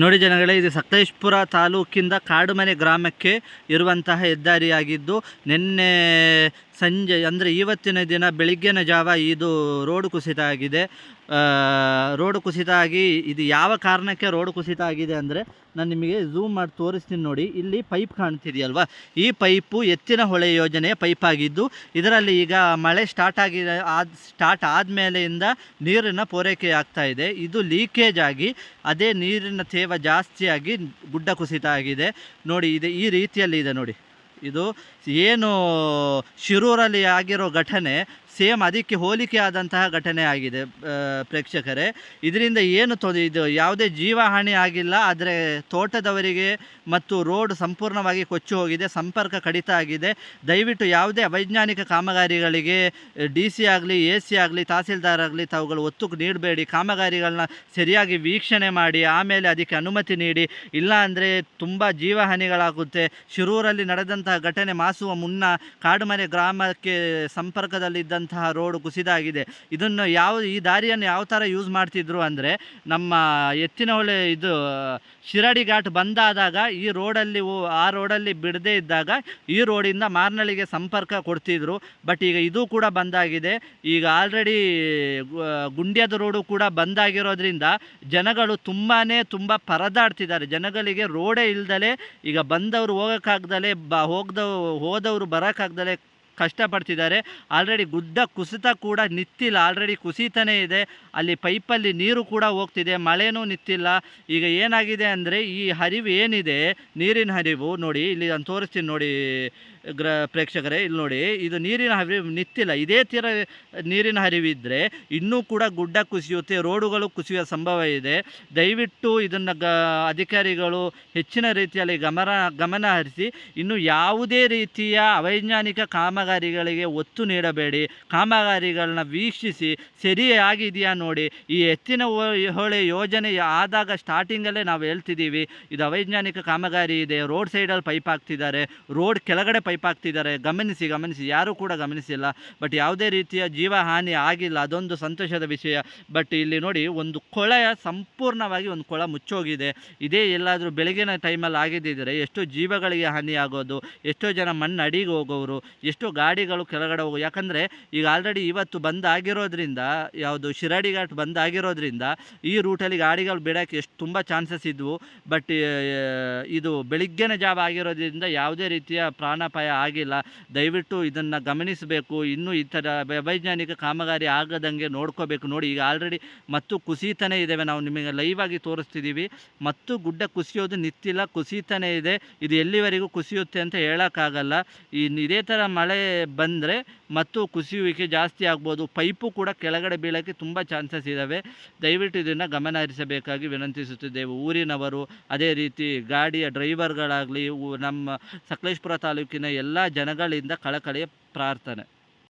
ನೋಡಿ ಜನಗಳೇ, ಇದು ಸಕಲೇಶ್ಪುರ ತಾಲೂಕಿಂದ ಕಾಡುಮನೆ ಗ್ರಾಮಕ್ಕೆ ಇರುವಂತಹ ಹೆದ್ದಾರಿಯಾಗಿದ್ದು, ನಿನ್ನೆ ಸಂಜೆ, ಅಂದರೆ ಇವತ್ತಿನ ದಿನ ಬೆಳಿಗ್ಗಿನ ಜಾವ ಇದು ರೋಡ್ ಕುಸಿತ ಆಗಿದೆ. ರೋಡ್ ಕುಸಿತ ಆಗಿ, ಇದು ಯಾವ ಕಾರಣಕ್ಕೆ ರೋಡ್ ಕುಸಿತ ಆಗಿದೆ ಅಂದರೆ, ನಾನು ನಿಮಗೆ ಝೂಮ್ ಮಾಡಿ ತೋರಿಸ್ತೀನಿ ನೋಡಿ, ಇಲ್ಲಿ ಪೈಪ್ ಕಾಣ್ತಿದೆಯಲ್ವಾ? ಈ ಪೈಪು ಎತ್ತಿನ ಹೊಳೆ ಯೋಜನೆಯ ಪೈಪ್ ಆಗಿದ್ದು, ಇದರಲ್ಲಿ ಈಗ ಮಳೆ ಸ್ಟಾರ್ಟ್ ಆಗಿ, ಆದ ಸ್ಟಾರ್ಟ್ ಆದಮೇಲೆಯಿಂದ ನೀರಿನ ಪೂರೈಕೆ ಆಗ್ತಾ ಇದೆ. ಇದು ಲೀಕೇಜ್ ಆಗಿ, ಅದೇ ನೀರಿನ ತೇವ ಜಾಸ್ತಿಯಾಗಿ ಗುಡ್ಡ ಕುಸಿತ ಆಗಿದೆ. ನೋಡಿ, ಇದೆ ಈ ರೀತಿಯಲ್ಲಿ ಇದೆ ನೋಡಿ. ಇದು ಏನು ಶಿರೂರಲ್ಲಿ ಆಗಿರೋ ಘಟನೆ ಸೇಮ್ ಅದಕ್ಕೆ ಹೋಲಿಕೆ ಆದಂತಹ ಘಟನೆ ಆಗಿದೆ ಪ್ರೇಕ್ಷಕರೇ. ಇದರಿಂದ ಏನು ತೊ ಇದು ಯಾವುದೇ ಜೀವಹಾನಿ ಆಗಿಲ್ಲ, ಆದರೆ ತೋಟದವರಿಗೆ ಮತ್ತು ರೋಡ್ ಸಂಪೂರ್ಣವಾಗಿ ಕೊಚ್ಚಿ ಹೋಗಿದೆ, ಸಂಪರ್ಕ ಕಡಿತ ಆಗಿದೆ. ದಯವಿಟ್ಟು ಯಾವುದೇ ಅವೈಜ್ಞಾನಿಕ ಕಾಮಗಾರಿಗಳಿಗೆ, ಡಿ ಸಿ ಆಗಲಿ, ಎ ಸಿ ಆಗಲಿ, ತಹಸೀಲ್ದಾರ್ ಆಗಲಿ, ತಾವುಗಳು ಒತ್ತು ನೀಡಬೇಡಿ. ಕಾಮಗಾರಿಗಳನ್ನ ಸರಿಯಾಗಿ ವೀಕ್ಷಣೆ ಮಾಡಿ, ಆಮೇಲೆ ಅದಕ್ಕೆ ಅನುಮತಿ ನೀಡಿ. ಇಲ್ಲ ಅಂದರೆ ತುಂಬ ಜೀವಹಾನಿಗಳಾಗುತ್ತೆ. ಶಿರೂರಲ್ಲಿ ನಡೆದಂತಹ ಘಟನೆ ಮಾಸುವ ಮುನ್ನ ಕಾಡುಮನೆ ಗ್ರಾಮಕ್ಕೆ ಸಂಪರ್ಕದಲ್ಲಿದ್ದಂತಹ ರೋಡ್ ಕುಸಿದಾಗಿದೆ. ಇದನ್ನು ಯಾವ, ಈ ದಾರಿಯನ್ನು ಯಾವ ಥರ ಯೂಸ್ ಮಾಡ್ತಿದ್ರು ಅಂದರೆ ನಮ್ಮ ಎತ್ತಿನ ಹೊಳೆ ಇದು, ಶಿರಾಡಿ ಘಾಟ್ ಬಂದಾದಾಗ ಈ ರೋಡಲ್ಲಿ ಆ ರೋಡಲ್ಲಿ ಬಿಡದೇ ಇದ್ದಾಗ ಈ ರೋಡಿಂದ ಮಾರ್ನಳ್ಳಿಗೆ ಸಂಪರ್ಕ ಕೊಡ್ತಿದ್ರು. ಬಟ್ ಈಗ ಇದು ಕೂಡ ಬಂದಾಗಿದೆ. ಈಗ ಆಲ್ರೆಡಿ ಗುಂಡ್ಯದ ರೋಡು ಕೂಡ ಬಂದಾಗಿರೋದ್ರಿಂದ ಜನಗಳು ತುಂಬಾ ತುಂಬ ಪರದಾಡ್ತಿದ್ದಾರೆ. ಜನಗಳಿಗೆ ರೋಡೇ ಇಲ್ದಲೆ ಈಗ ಬಂದವರು ಹೋಗೋಕ್ಕಾಗ್ದಲೆ ಬ, ಹೋಗ್ದವ್, ಹೋದವರು ಬರೋಕ್ಕಾಗ್ದಲೆ ಕಷ್ಟಪಡ್ತಿದ್ದಾರೆ. ಆಲ್ರೆಡಿ ಗುಡ್ಡ ಕುಸಿತ ಕೂಡ ನಿಂತಿಲ್ಲ ಆಲ್ರೆಡಿ ಕುಸಿತಾನೇ ಇದೆ. ಅಲ್ಲಿ ಪೈಪಲ್ಲಿ ನೀರು ಕೂಡ ಹೋಗ್ತಿದೆ. ಮಳೆನೂ ನಿಂತಿಲ್ಲ ಈಗ ಏನಾಗಿದೆ ಅಂದರೆ ಈ ಹರಿವು ಏನಿದೆ? ನೀರಿನ ಹರಿವು ನೋಡಿ, ಇಲ್ಲಿ ನಾನು ತೋರಿಸ್ತೀನಿ ನೋಡಿ ಗ್ರ ಪ್ರೇಕ್ಷಕರೇ, ಇಲ್ಲಿ ನೋಡಿ. ಇದು ನೀರಿನ ಹರಿವು ನಿಂತಿಲ್ಲ ಇದೇ ತೀರ ನೀರಿನ ಹರಿವಿದ್ದರೆ ಇನ್ನೂ ಕೂಡ ಗುಡ್ಡ ಕುಸಿಯುತ್ತೆ, ರೋಡುಗಳು ಕುಸಿಯುವ ಸಂಭವ ಇದೆ. ದಯವಿಟ್ಟು ಇದನ್ನು ಗ ಅಧಿಕಾರಿಗಳು ಹೆಚ್ಚಿನ ರೀತಿಯಲ್ಲಿ ಗಮನ ಗಮನ ಹರಿಸಿ ಇನ್ನು ಯಾವುದೇ ರೀತಿಯ ಅವೈಜ್ಞಾನಿಕ ಕಾಮಗಾರಿಗಳಿಗೆ ಒತ್ತು ನೀಡಬೇಡಿ. ಕಾಮಗಾರಿಗಳನ್ನ ವೀಕ್ಷಿಸಿ ಸರಿಯಾಗಿದೆಯಾ ನೋಡಿ. ಈ ಎತ್ತಿನ ಹೊಳೆ ಯೋಜನೆ ಆದಾಗ ಸ್ಟಾರ್ಟಿಂಗಲ್ಲೇ ನಾವು ಹೇಳ್ತಿದ್ದೀವಿ. ಇದು ಅವೈಜ್ಞಾನಿಕ ಕಾಮಗಾರಿ ಇದೆ. ರೋಡ್ ಸೈಡಲ್ಲಿ ಪೈಪ್ ಹಾಕ್ತಿದ್ದಾರೆ. ರೋಡ್ ಕೆಳಗಡೆ ಪೈಪ್ ಹಾಕ್ತಿದ್ದಾರೆ. ಗಮನಿಸಿ ಗಮನಿಸಿ. ಯಾರೂ ಕೂಡ ಗಮನಿಸಿಲ್ಲ. ಬಟ್ ಯಾವುದೇ ರೀತಿಯ ಜೀವ ಹಾನಿ ಆಗಿಲ್ಲ. ಅದೊಂದು ಸಂತೋಷದ ವಿಷಯ. ಬಟ್ ಇಲ್ಲಿ ನೋಡಿ ಒಂದು ಕೊಳೆಯ ಸಂಪೂರ್ಣವಾಗಿ ಒಂದು ಕೊಳ ಮುಚ್ಚೋಗಿದೆ. ಇದೇ ಎಲ್ಲಾದರೂ ಬೆಳಗಿನ ಟೈಮಲ್ಲಿ ಆಗಿದ್ದಿದ್ರೆ ಎಷ್ಟೋ ಜೀವಗಳಿಗೆ ಹಾನಿಯಾಗೋದು, ಎಷ್ಟೋ ಜನ ಮಣ್ಣು ಅಡಿಗೆ ಹೋಗೋರು, ಎಷ್ಟೋ ಗಾಡಿಗಳು ಕೆಳಗಡೆ ಹೋಗು, ಯಾಕಂದರೆ ಈಗ ಆಲ್ರೆಡಿ ಇವತ್ತು ಬಂದ್ ಆಗಿರೋದ್ರಿಂದ ಯಾವುದು ಶಿರಾಡಿ ಘಾಟ್ ಬಂದ್ ಆಗಿರೋದ್ರಿಂದ ಈ ರೂಟಲ್ಲಿ ಗಾಡಿಗಳು ಬಿಡೋಕ್ಕೆ ಎಷ್ಟು ತುಂಬ ಚಾನ್ಸಸ್ ಇದ್ವು. ಬಟ್ ಇದು ಬೆಳಿಗ್ಗೆನ ಜಾವ ಆಗಿರೋದ್ರಿಂದ ಯಾವುದೇ ರೀತಿಯ ಪ್ರಾಣಾಪಾಯ ಆಗಿಲ್ಲ. ದಯವಿಟ್ಟು ಇದನ್ನು ಗಮನಿಸಬೇಕು. ಇನ್ನೂ ಈ ಥರ ವೈಜ್ಞಾನಿಕ ಕಾಮಗಾರಿ ಆಗದಂಗೆ ನೋಡ್ಕೋಬೇಕು. ನೋಡಿ, ಈಗ ಆಲ್ರೆಡಿ ಮತ್ತು ಕುಸಿತನೇ ಇದ್ದೇವೆ ನಾವು ನಿಮಗೆ ಲೈವ್ ಆಗಿ ತೋರಿಸ್ತಿದ್ದೀವಿ ಮತ್ತು ಗುಡ್ಡ ಕುಸಿಯೋದು ನಿತ್ತಿಲ್ಲ. ಕುಸಿತನೇ ಇದೆ. ಇದು ಎಲ್ಲಿವರೆಗೂ ಕುಸಿಯುತ್ತೆ ಅಂತ ಹೇಳೋಕ್ಕಾಗಲ್ಲ. ಇನ್ನು ಇದೇ ಥರ ಮಳೆ ಬಂದರೆ ಮತ್ತು ಕುಸಿಯುವಿಕೆ ಜಾಸ್ತಿ ಆಗ್ಬೋದು. ಪೈಪು ಕೂಡ ಕೆಳಗಡೆ ಬೀಳೋಕ್ಕೆ ತುಂಬ ಚಾನ್ಸಸ್ ಇದ್ದಾವೆ ದಯವಿಟ್ಟು ಇದನ್ನು ಗಮನ ಹರಿಸಬೇಕಾಗಿ ವಿನಂತಿಸುತ್ತಿದ್ದೇವೆ. ಊರಿನವರು ಅದೇ ರೀತಿ ಗಾಡಿಯ ಡ್ರೈವರ್ಗಳಾಗಲಿ ನಮ್ಮ ಸಕಲೇಶ್ಪುರ ತಾಲೂಕಿನ ಎಲ್ಲ ಜನಗಳಿಂದ ಕಳಕಳಿಯ ಪ್ರಾರ್ಥನೆ.